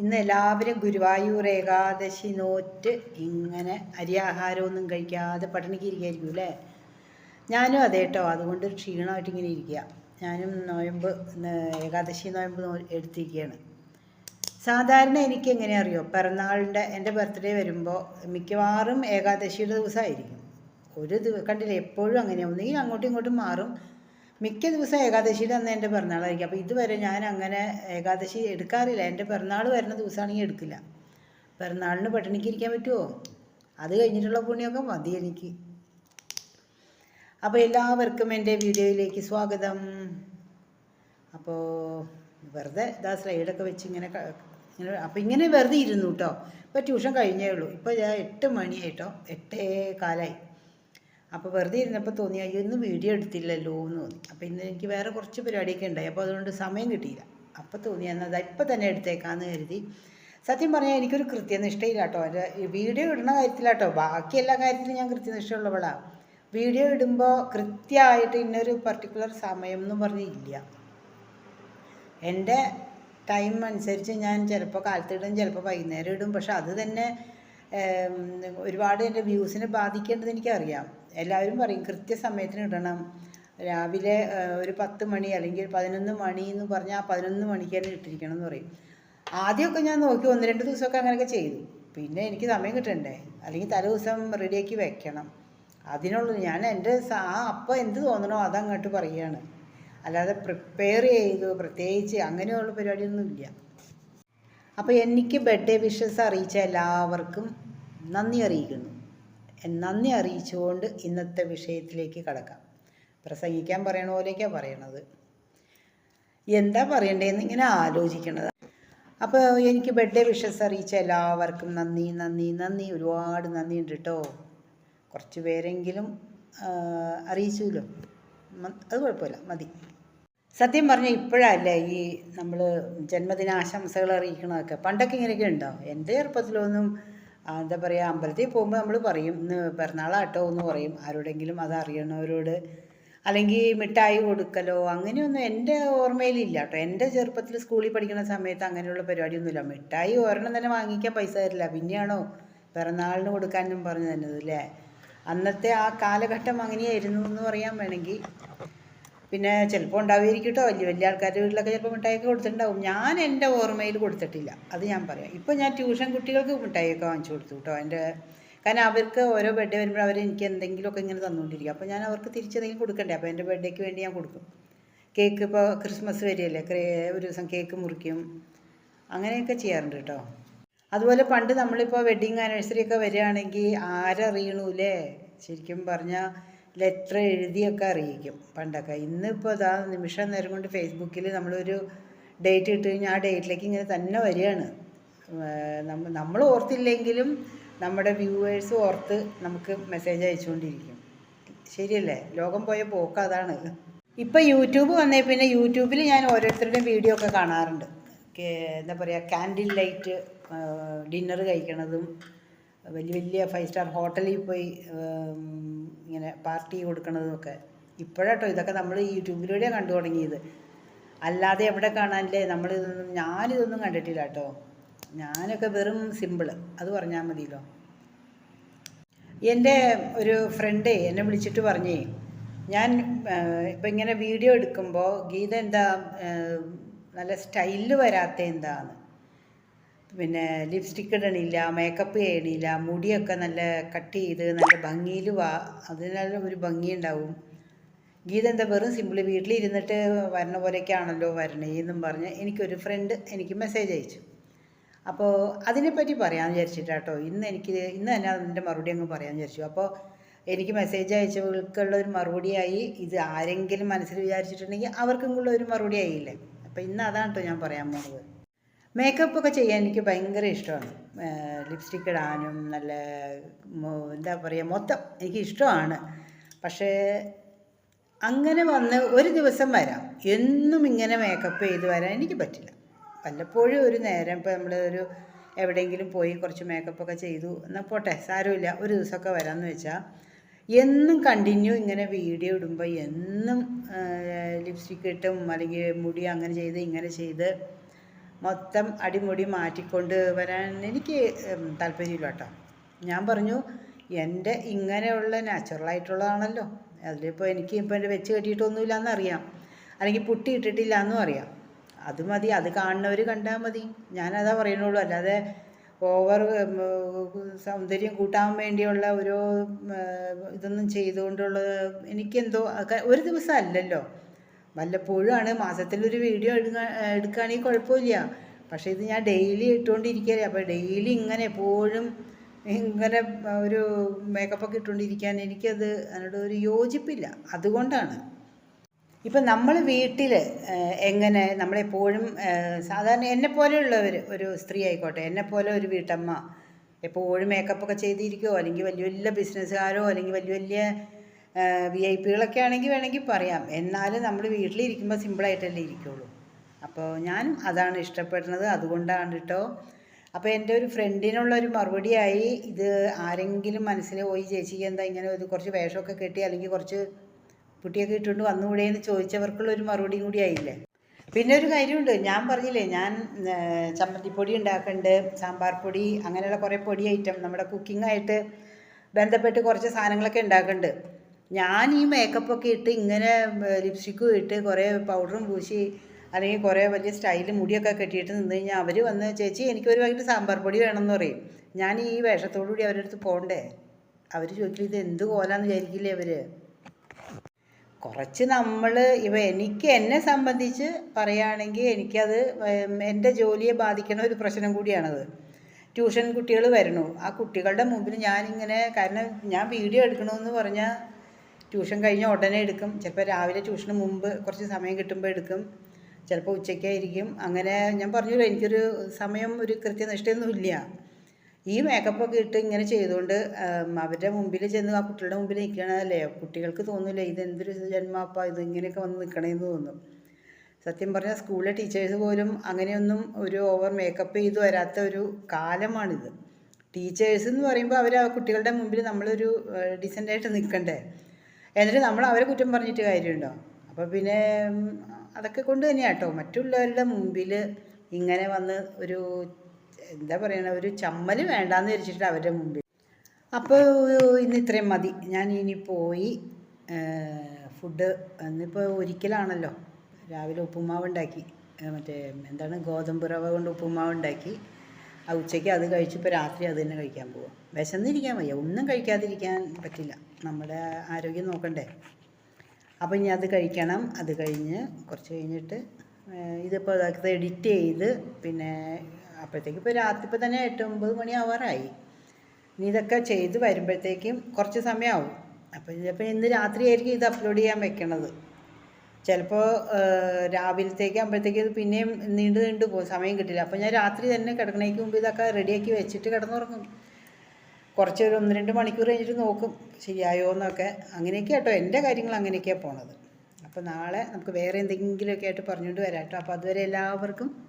ഇന്ന് എല്ലാവരും ഗുരുവായൂർ ഏകാദശി നോറ്റ് ഇങ്ങനെ അരിയാഹാരമൊന്നും കഴിക്കാതെ പട്ടിണിക്ക് ഇരിക്കായിരിക്കും അല്ലേ? ഞാനും അതെ കേട്ടോ അതുകൊണ്ട് ക്ഷീണമായിട്ട് ഇങ്ങനെ ഇരിക്കുക. ഞാനും നോയമ്പ് ഏകാദശി നോയമ്പ് നോ എടുത്തിരിക്കുകയാണ്. സാധാരണ എനിക്ക് എങ്ങനെയാ അറിയോ? പിറന്നാളിന്റെ എന്റെ ബർത്ത്ഡേ വരുമ്പോൾ മിക്കവാറും ഏകാദശിയുടെ ദിവസമായിരിക്കും. ഒരു ദിവ കണ്ടില്ലേ? എപ്പോഴും അങ്ങനെയാണ് ഒന്നുകിൽ അങ്ങോട്ടും ഇങ്ങോട്ടും മാറും. മിക്ക ദിവസം ഏകാദശിയുടെ അന്ന് എന്റെ പിറന്നാളായിരിക്കും. അപ്പോൾ ഇതുവരെ ഞാൻ അങ്ങനെ ഏകാദശി എടുക്കാറില്ല. എന്റെ പിറന്നാൾ വരുന്ന ദിവസമാണെങ്കിൽ എടുക്കില്ല. പിറന്നാളിന് പട്ടിണിക്ക് ഇരിക്കാൻ പറ്റുമോ? അത് കഴിഞ്ഞിട്ടുള്ള പുണ്യമൊക്കെ മതി എനിക്ക്. അപ്പോൾ എല്ലാവർക്കും എന്റെ വീഡിയോയിലേക്ക് സ്വാഗതം. അപ്പോൾ വെറുതെ ഇതാ സ്ലൈഡൊക്കെ വെച്ച് ഇങ്ങനെ ഇങ്ങനെ അപ്പോൾ ഇങ്ങനെ വെറുതെ ഇരുന്നു കേട്ടോ. ഇപ്പോൾ ട്യൂഷൻ കഴിഞ്ഞേ ഉള്ളൂ. ഇപ്പോൾ ഞാൻ എട്ട് മണിയായിട്ടോ എട്ടേ കാലായി. അപ്പോൾ വെറുതെ ഇരുന്നപ്പോൾ തോന്നി അയ്യോ ഇന്ന് വീഡിയോ എടുത്തില്ലല്ലോ എന്ന് തോന്നി. അപ്പോൾ ഇന്ന് എനിക്ക് വേറെ കുറച്ച് പരിപാടിയൊക്കെ ഉണ്ടായി. അപ്പോൾ അതുകൊണ്ട് സമയം കിട്ടിയില്ല. അപ്പോൾ തോന്നി എന്നാൽ ഇപ്പം തന്നെ എടുത്തേക്കാന്ന് കരുതി. സത്യം പറഞ്ഞാൽ എനിക്കൊരു കൃത്യനിഷ്ഠയില്ല കേട്ടോ. വീഡിയോ ഇടുന്ന കാര്യത്തിലാട്ടോ ബാക്കി എല്ലാ കാര്യത്തിലും ഞാൻ കൃത്യനിഷ്ഠയുള്ളവളാണ് വീഡിയോ ഇടുമ്പോൾ കൃത്യമായിട്ട് ഇന്നൊരു പർട്ടിക്കുലർ സമയം എന്ന് പറഞ്ഞില്ല എന്റെ ടൈം അനുസരിച്ച് ഞാൻ ചിലപ്പോൾ കാലത്തിടും ചിലപ്പോൾ വൈകുന്നേരം ഇടും. പക്ഷെ അത് തന്നെ ഒരുപാട് എന്റെ വ്യൂസിനെ ബാധിക്കേണ്ടത് എനിക്കറിയാം. എല്ലാവരും പറയും കൃത്യസമയത്തിന് ഇടണം. രാവിലെ ഒരു പത്ത് മണി അല്ലെങ്കിൽ പതിനൊന്ന് മണി എന്ന് പറഞ്ഞാൽ പതിനൊന്ന് മണിക്ക് തന്നെ ഇട്ടിരിക്കണം എന്ന് പറയും. ആദ്യമൊക്കെ ഞാൻ നോക്കി ഒന്ന് രണ്ട് ദിവസമൊക്കെ അങ്ങനെയൊക്കെ ചെയ്തു. പിന്നെ എനിക്ക് സമയം കിട്ടണ്ടേ? അല്ലെങ്കിൽ തലേ ദിവസം റെഡിയാക്കി വെക്കണം. അതിനുള്ളത് ഞാൻ എന്റെ ആ അപ്പം എന്ത് തോന്നണോ അതങ്ങോട്ട് പറയുകയാണ്. അല്ലാതെ പ്രിപ്പയർ ചെയ്തു പ്രത്യേകിച്ച് അങ്ങനെയുള്ള പരിപാടിയൊന്നും ഇല്ല അപ്പോൾ എനിക്ക് ബർത്ത്ഡേ വിഷസ് അറിയിച്ച എല്ലാവർക്കും നന്ദി അറിയിക്കുന്നു. നന്ദി അറിയിച്ചുകൊണ്ട് ഇന്നത്തെ വിഷയത്തിലേക്ക് കടക്കാം. പ്രസംഗിക്കാൻ പറയണ പോലെയൊക്കെയാണ് പറയണത്. എന്താ പറയണ്ടേന്ന് ഇങ്ങനെ ആലോചിക്കണത്. അപ്പോൾ എനിക്ക് ബർത്ത്ഡേ വിഷസ് അറിയിച്ച എല്ലാവർക്കും നന്ദി നന്ദി നന്ദി. ഒരുപാട് നന്ദി ഉണ്ട് കേട്ടോ കുറച്ച് പേരെങ്കിലും അറിയിച്ചുല്ലോ. അത് കുഴപ്പമില്ല. മതി. സത്യം പറഞ്ഞാൽ ഇപ്പോഴല്ലേ ഈ നമ്മൾ ജന്മദിനാശംസകൾ അറിയിക്കണതൊക്കെ. പണ്ടൊക്കെ ഇങ്ങനെയൊക്കെ ഉണ്ടോ? എന്റെ ചെറുപ്പത്തിലൊന്നും എന്താ പറയുക അമ്പലത്തിൽ പോകുമ്പോൾ നമ്മൾ പറയും ഇന്ന് പിറന്നാളാട്ടോ എന്ന് പറയും. ആരോടെങ്കിലും അത് അറിയണവരോട്. അല്ലെങ്കിൽ മിഠായി കൊടുക്കലോ അങ്ങനെയൊന്നും എന്റെ ഓർമ്മയിലില്ല കേട്ടോ. എന്റെ ചെറുപ്പത്തിൽ സ്കൂളിൽ പഠിക്കുന്ന സമയത്ത് അങ്ങനെയുള്ള പരിപാടിയൊന്നുമില്ല. മിഠായി ഒരെണ്ണം തന്നെ വാങ്ങിക്കാൻ പൈസ തരില്ല. പിന്നെയാണോ പിറന്നാളിന് കൊടുക്കാനും പറഞ്ഞു തന്നത് അന്നത്തെ ആ കാലഘട്ടം അങ്ങനെയായിരുന്നു എന്ന് പറയാൻ വേണമെങ്കിൽ പിന്നെ ചിലപ്പോൾ ഉണ്ടാവുമായിരിക്കും കേട്ടോ വലിയ വലിയ ആൾക്കാരുടെ വീട്ടിലൊക്കെ ചിലപ്പോൾ മിഠായിയൊക്കെ കൊടുത്തിട്ടുണ്ടാവും. ഞാൻ എന്റെ ഓർമ്മയിൽ കൊടുത്തിട്ടില്ല. അത് ഞാൻ പറയാം. ഇപ്പോൾ ഞാൻ ട്യൂഷൻ കുട്ടികൾക്ക് മിഠായിയൊക്കെ വാങ്ങിച്ചു കൊടുത്തു കേട്ടോ എന്റെ കാരണം അവർക്ക് ഓരോ ബർത്ത്ഡേ വരുമ്പോൾ അവർ എനിക്ക് എന്തെങ്കിലുമൊക്കെ ഇങ്ങനെ തന്നുകൊണ്ടിരിക്കും. അപ്പോൾ ഞാൻ അവർക്ക് തിരിച്ചെന്തെങ്കിലും കൊടുക്കണ്ടേ? അപ്പോൾ എന്റെ ബർത്ത്ഡേക്ക് വേണ്ടി ഞാൻ കൊടുക്കും. കേക്ക് ഇപ്പോൾ ക്രിസ്മസ് വരികയല്ലേ? ഒരു ദിവസം കേക്ക് മുറിക്കും. അങ്ങനെയൊക്കെ ചെയ്യാറുണ്ട് കേട്ടോ അതുപോലെ പണ്ട് നമ്മളിപ്പോൾ വെഡ്ഡിങ് ആനിവേഴ്സറി ഒക്കെ വരികയാണെങ്കിൽ ആരറിയണൂലേ ശരിക്കും പറഞ്ഞാൽ ലെറ്റർ എഴുതിയൊക്കെ അറിയിക്കും പണ്ടൊക്കെ. ഇന്നിപ്പോൾ ഇതാ നിമിഷം നേരം കൊണ്ട് ഫേസ്ബുക്കിൽ നമ്മളൊരു ഡേറ്റ് ഇട്ട് കഴിഞ്ഞാൽ ആ ഡേറ്റിലേക്ക് ഇങ്ങനെ തന്നെ വരികയാണ്. നമ്മൾ നമ്മ നമ്മൾ ഓർത്തില്ലെങ്കിലും നമ്മുടെ വ്യൂവേഴ്സ് ഓർത്ത് നമുക്ക് മെസ്സേജ് അയച്ചുകൊണ്ടിരിക്കും. ശരിയല്ലേ? ലോകം പോയ പോക്ക് അതാണ്. ഇപ്പം യൂട്യൂബ് വന്നേ പിന്നെ യൂട്യൂബിൽ ഞാൻ ഓരോരുത്തരുടെയും വീഡിയോ ഒക്കെ കാണാറുണ്ട്. എന്താ പറയുക ക്യാൻഡിൽ ലൈറ്റ് ഡിന്നർ കഴിക്കണതും വലിയ വലിയ ഫൈവ് സ്റ്റാർ ഹോട്ടലിൽ പോയി ഇങ്ങനെ പാർട്ടി കൊടുക്കുന്നതൊക്കെ ഇപ്പോഴട്ടോ ഇതൊക്കെ നമ്മൾ യൂട്യൂബിലൂടെ കണ്ടു തുടങ്ങിയത്. അല്ലാതെ എവിടെ കാണാനില്ലേ? നമ്മളിതൊന്നും ഞാനിതൊന്നും കണ്ടിട്ടില്ല കേട്ടോ ഞാനൊക്കെ വെറും സിമ്പിൾ അത് പറഞ്ഞാൽ മതിയല്ലോ. എന്റെ ഒരു ഫ്രണ്ടേ എന്നെ വിളിച്ചിട്ട് പറഞ്ഞേ ഞാൻ ഇപ്പം ഇങ്ങനെ വീഡിയോ എടുക്കുമ്പോൾ ഗീത എന്താ നല്ല സ്റ്റൈലിൽ വരാത്ത എന്താന്ന്. പിന്നെ ലിപ്സ്റ്റിക്ക് ഇടണില്ല മേക്കപ്പ് ചെയ്യണില്ല മുടിയൊക്കെ നല്ല കട്ട് ചെയ്ത് നല്ല ഭംഗിയിൽ വാ അതിനെല്ലാം ഒരു ഭംഗിയുണ്ടാവും ഗീത എന്താ വെറും സിമ്പിൾ വീട്ടിലിരുന്നിട്ട് വരണ പോലെയൊക്കെയാണല്ലോ വരണേന്നും പറഞ്ഞ് എനിക്കൊരു ഫ്രണ്ട് എനിക്ക് മെസ്സേജ് അയച്ചു. അപ്പോൾ അതിനെപ്പറ്റി പറയാമെന്ന് വിചാരിച്ചിട്ടാട്ടോ ഇന്ന് എനിക്ക് ഇന്ന് തന്നെ അതിന്റെ മറുപടി അങ്ങ് പറയാമെന്ന് വിചാരിച്ചു. അപ്പോൾ എനിക്ക് മെസ്സേജ് അയച്ചവർക്കുള്ള ഒരു മറുപടിയായി ഇത് ആരെങ്കിലും മനസ്സിൽ വിചാരിച്ചിട്ടുണ്ടെങ്കിൽ അവർക്കും കൂടെ ഒരു മറുപടി ആയില്ലേ അപ്പോൾ ഇന്ന് അതാണ് കേട്ടോ ഞാൻ പറയാൻ പോകുന്നത് മേക്കപ്പ് ഒക്കെ ചെയ്യാൻ എനിക്ക് ഭയങ്കര ഇഷ്ടമാണ്. ലിപ്സ്റ്റിക്ക് ഇടാനും നല്ല എന്താ പറയുക മൊത്തം എനിക്ക് ഇഷ്ടമാണ്. പക്ഷേ അങ്ങനെ വന്ന് ഒരു ദിവസം വരാം. എന്നും ഇങ്ങനെ മേക്കപ്പ് ചെയ്ത് വരാൻ എനിക്ക് പറ്റില്ല. വല്ലപ്പോഴും ഒരു നേരം ഇപ്പോൾ നമ്മൾ ഒരു എവിടെയെങ്കിലും പോയി കുറച്ച് മേക്കപ്പൊക്കെ ചെയ്തു എന്നാൽ പോട്ടെ സാരമില്ല. ഒരു ദിവസമൊക്കെ വരാമെന്ന് വെച്ചാൽ എന്നും കണ്ടിന്യൂ ഇങ്ങനെ വീഡിയോ ഇടുമ്പോൾ എന്നും ലിപ്സ്റ്റിക്ക് ഇട്ടും അല്ലെങ്കിൽ മുടി അങ്ങനെ ചെയ്ത് ഇങ്ങനെ ചെയ്ത് മൊത്തം അടിമുടി മാറ്റിക്കൊണ്ട് വരാൻ എനിക്ക് താല്പര്യമില്ല കേട്ടോ. ഞാൻ പറഞ്ഞു എന്റെ ഇങ്ങനെയുള്ള നാച്ചുറലായിട്ടുള്ളതാണല്ലോ അതിലിപ്പോൾ എനിക്ക് ഇപ്പം എന്റെ വെച്ച് കെട്ടിയിട്ടൊന്നുമില്ല എന്നറിയാം അല്ലെങ്കിൽ പുട്ടി ഇട്ടിട്ടില്ല എന്നും അറിയാം. അത് മതി അത് കാണുന്നവർ കണ്ടാൽ മതി. ഞാനതാ പറയുന്നുള്ളൂ അല്ലാതെ ഓവർ സൗന്ദര്യം കൂട്ടാൻ വേണ്ടിയുള്ള ഓരോ ഇതൊന്നും ചെയ്തുകൊണ്ടുള്ള എനിക്കെന്തോ ഒരു ദിവസം അല്ലല്ലോ. വല്ലപ്പോഴും ആണ് മാസത്തിലൊരു വീഡിയോ എടുക്കുക എടുക്കുകയാണെങ്കിൽ കുഴപ്പമില്ല. പക്ഷേ ഇത് ഞാൻ ഡെയിലി ഇട്ടുകൊണ്ടിരിക്കുകയല്ലേ അപ്പോൾ ഡെയിലി ഇങ്ങനെ എപ്പോഴും ഇങ്ങനെ ഒരു മേക്കപ്പൊക്കെ ഇട്ടുകൊണ്ടിരിക്കാൻ എനിക്കത് അതിനോട് ഒരു യോജിപ്പില്ല. അതുകൊണ്ടാണ്. ഇപ്പം നമ്മൾ വീട്ടിൽ എങ്ങനെ നമ്മളെപ്പോഴും സാധാരണ എന്നെ പോലെയുള്ളവർ ഒരു സ്ത്രീ ആയിക്കോട്ടെ എന്നെ പോലെ ഒരു വീട്ടമ്മ എപ്പോഴും മേക്കപ്പൊക്കെ ചെയ്തിരിക്കുമോ അല്ലെങ്കിൽ വലിയ വലിയ ബിസിനസ്സുകാരോ അല്ലെങ്കിൽ വലിയ വലിയ വി ഐ പികളൊക്കെ ആണെങ്കിൽ വേണമെങ്കിൽ പറയാം. എന്നാലും നമ്മൾ വീട്ടിലിരിക്കുമ്പോൾ സിമ്പിളായിട്ടല്ലേ ഇരിക്കുള്ളൂ. അപ്പോൾ ഞാനും അതാണ് ഇഷ്ടപ്പെടുന്നത്. അതുകൊണ്ടാണ് കേട്ടോ. അപ്പോൾ എന്റെ ഒരു ഫ്രണ്ടിനുള്ള ഒരു മറുപടിയായി ഇത് ആരെങ്കിലും മനസ്സിൽ പോയി ചേച്ചിക്ക് എന്താ ഇങ്ങനെ ഒരു കുറച്ച് വേഷമൊക്കെ കെട്ടി അല്ലെങ്കിൽ കുറച്ച് കുട്ടിയൊക്കെ ഇട്ടുകൊണ്ട് വന്നുകൂടെ എന്ന് ചോദിച്ചവർക്കുള്ള ഒരു മറുപടിയും കൂടി ആയില്ലേ? പിന്നെ ഒരു കാര്യമുണ്ട്. ഞാൻ പറഞ്ഞില്ലേ ഞാൻ ചമ്മന്തിപ്പൊടി ഉണ്ടാക്കുന്നുണ്ട് സാമ്പാർ പൊടി അങ്ങനെയുള്ള കുറേ പൊടി ഐറ്റം നമ്മുടെ കുക്കിങ്ങായിട്ട് ബന്ധപ്പെട്ട് കുറച്ച് സാധനങ്ങളൊക്കെ ഉണ്ടാക്കുന്നുണ്ട് ഞാൻ ഈ മേക്കപ്പൊക്കെ ഇട്ട് ഇങ്ങനെ ലിപ്സ്റ്റിക്കും ഇട്ട് കുറേ പൗഡറും പൂശി അല്ലെങ്കിൽ കുറേ വലിയ സ്റ്റൈൽ മുടിയൊക്കെ കെട്ടിയിട്ട് നിന്ന് കഴിഞ്ഞാൽ അവർ വന്ന് ചേച്ചി എനിക്ക് ഒരു വൈകിട്ട് സാമ്പാർ പൊടി വേണമെന്ന് പറയും. ഞാൻ ഈ വേഷത്തോടു കൂടി അവരുടെ അടുത്ത് പോകണ്ടേ അവർ ചോദിക്കില്ല ഇത് എന്ത് കോലാന്ന് വിചാരിക്കില്ലേ അവർ കുറച്ച് നമ്മൾ ഇവ എനിക്ക് എന്നെ സംബന്ധിച്ച് പറയുകയാണെങ്കിൽ എനിക്കത് എന്റെ ജോലിയെ ബാധിക്കുന്ന ഒരു പ്രശ്നം കൂടിയാണത്. ട്യൂഷൻ കുട്ടികൾ വരണു. ആ കുട്ടികളുടെ മുമ്പിൽ ഞാനിങ്ങനെ കാരണം ഞാൻ വീഡിയോ എടുക്കണമെന്ന് പറഞ്ഞാൽ ട്യൂഷൻ കഴിഞ്ഞ ഉടനെ എടുക്കും. ചിലപ്പോൾ രാവിലെ ട്യൂഷന് മുമ്പ് കുറച്ച് സമയം കിട്ടുമ്പോൾ എടുക്കും. ചിലപ്പോൾ ഉച്ചയ്ക്കായിരിക്കും. അങ്ങനെ ഞാൻ പറഞ്ഞല്ലോ എനിക്കൊരു സമയം ഒരു കൃത്യനിഷ്ഠയൊന്നുമില്ല ഈ മേക്കപ്പൊക്കെ ഇട്ട് ഇങ്ങനെ ചെയ്തുകൊണ്ട് അവരുടെ മുമ്പിൽ ചെന്ന് ആ കുട്ടികളുടെ മുമ്പിൽ നിൽക്കണതല്ലേ കുട്ടികൾക്ക് തോന്നില്ല ഇതെന്തൊരു ജന്മാപ്പ ഇത് ഇങ്ങനെയൊക്കെ വന്ന് നിൽക്കണമെന്ന് തോന്നും. സത്യം പറഞ്ഞാൽ സ്കൂളിലെ ടീച്ചേഴ്സ് പോലും അങ്ങനെയൊന്നും ഒരു ഓവർ മേക്കപ്പ് ചെയ്ത് വരാത്ത ഒരു കാലമാണിത്. ടീച്ചേഴ്സ് എന്ന് പറയുമ്പോൾ അവർ ആ കുട്ടികളുടെ മുമ്പിൽ നമ്മളൊരു ഡീസന്റായിട്ട് നിൽക്കണ്ടേ എന്നിട്ട് നമ്മൾ അവരെ കുറ്റം പറഞ്ഞിട്ട് കാര്യമുണ്ടോ? അപ്പോൾ പിന്നെ അതൊക്കെ കൊണ്ട് തന്നെയാണ് കേട്ടോ മറ്റുള്ളവരുടെ മുമ്പിൽ ഇങ്ങനെ വന്ന് ഒരു എന്താ പറയണ ഒരു ചമ്മൽ വേണ്ടാന്ന് വെച്ചിട്ട് അവരുടെ മുമ്പിൽ. അപ്പോൾ ഇന്ന് ഇത്രയും മതി. ഞാൻ ഇനി പോയി ഫുഡ് ഇന്നിപ്പോൾ ഒരിക്കലാണല്ലോ. രാവിലെ ഉപ്പുമാവ് ഉണ്ടാക്കി. മറ്റേ എന്താണ് ഗോതമ്പ് റവ കൊണ്ട് ഉപ്പുമാവ് ഉണ്ടാക്കി. ആ ഉച്ചയ്ക്ക് അത് കഴിച്ചിപ്പോൾ രാത്രി അത് തന്നെ കഴിക്കാൻ പോവാം. വിശന്നിരിക്കാൻ വയ്യ. ഒന്നും കഴിക്കാതിരിക്കാൻ പറ്റില്ല. നമ്മുടെ ആരോഗ്യം നോക്കണ്ടേ? അപ്പോൾ ഇനി അത് കഴിക്കണം. അത് കഴിഞ്ഞ് കുറച്ച് കഴിഞ്ഞിട്ട് ഇതിപ്പോൾ അതൊക്കെ എഡിറ്റ് ചെയ്ത് പിന്നെ അപ്പോഴത്തേക്ക് ഇപ്പോൾ രാത്രി ഇപ്പോൾ തന്നെ എട്ട് ഒമ്പത് മണി ആവാറായി. ഇനി ഇതൊക്കെ ചെയ്ത് വരുമ്പോഴത്തേക്കും കുറച്ച് സമയമാവും അപ്പോൾ ഇതിപ്പോൾ ഇന്ന് രാത്രിയായിരിക്കും ഇത് അപ്ലോഡ് ചെയ്യാൻ വെക്കണത്. ചിലപ്പോൾ രാവിലത്തേക്ക് ആകുമ്പോഴത്തേക്ക് ഇത് പിന്നെയും നീണ്ടു നീണ്ടു പോകും. സമയം കിട്ടില്ല. അപ്പോൾ ഞാൻ രാത്രി തന്നെ കിടക്കണേക്ക് മുമ്പ് ഇതൊക്കെ റെഡിയാക്കി വെച്ചിട്ട് കിടന്നുറങ്ങും. കുറച്ച് ഒരു ഒന്ന് രണ്ട് മണിക്കൂർ കഴിഞ്ഞിട്ട് നോക്കും ശരിയായോ എന്നൊക്കെ. അങ്ങനെയൊക്കെ കേട്ടോ എന്റെ കാര്യങ്ങൾ അങ്ങനെയൊക്കെയാണ് പോണത്. അപ്പോൾ നാളെ നമുക്ക് വേറെ എന്തെങ്കിലുമൊക്കെ ആയിട്ട് പറഞ്ഞുകൊണ്ട് വരാം കേട്ടോ. അപ്പോൾ അതുവരെ എല്ലാവർക്കും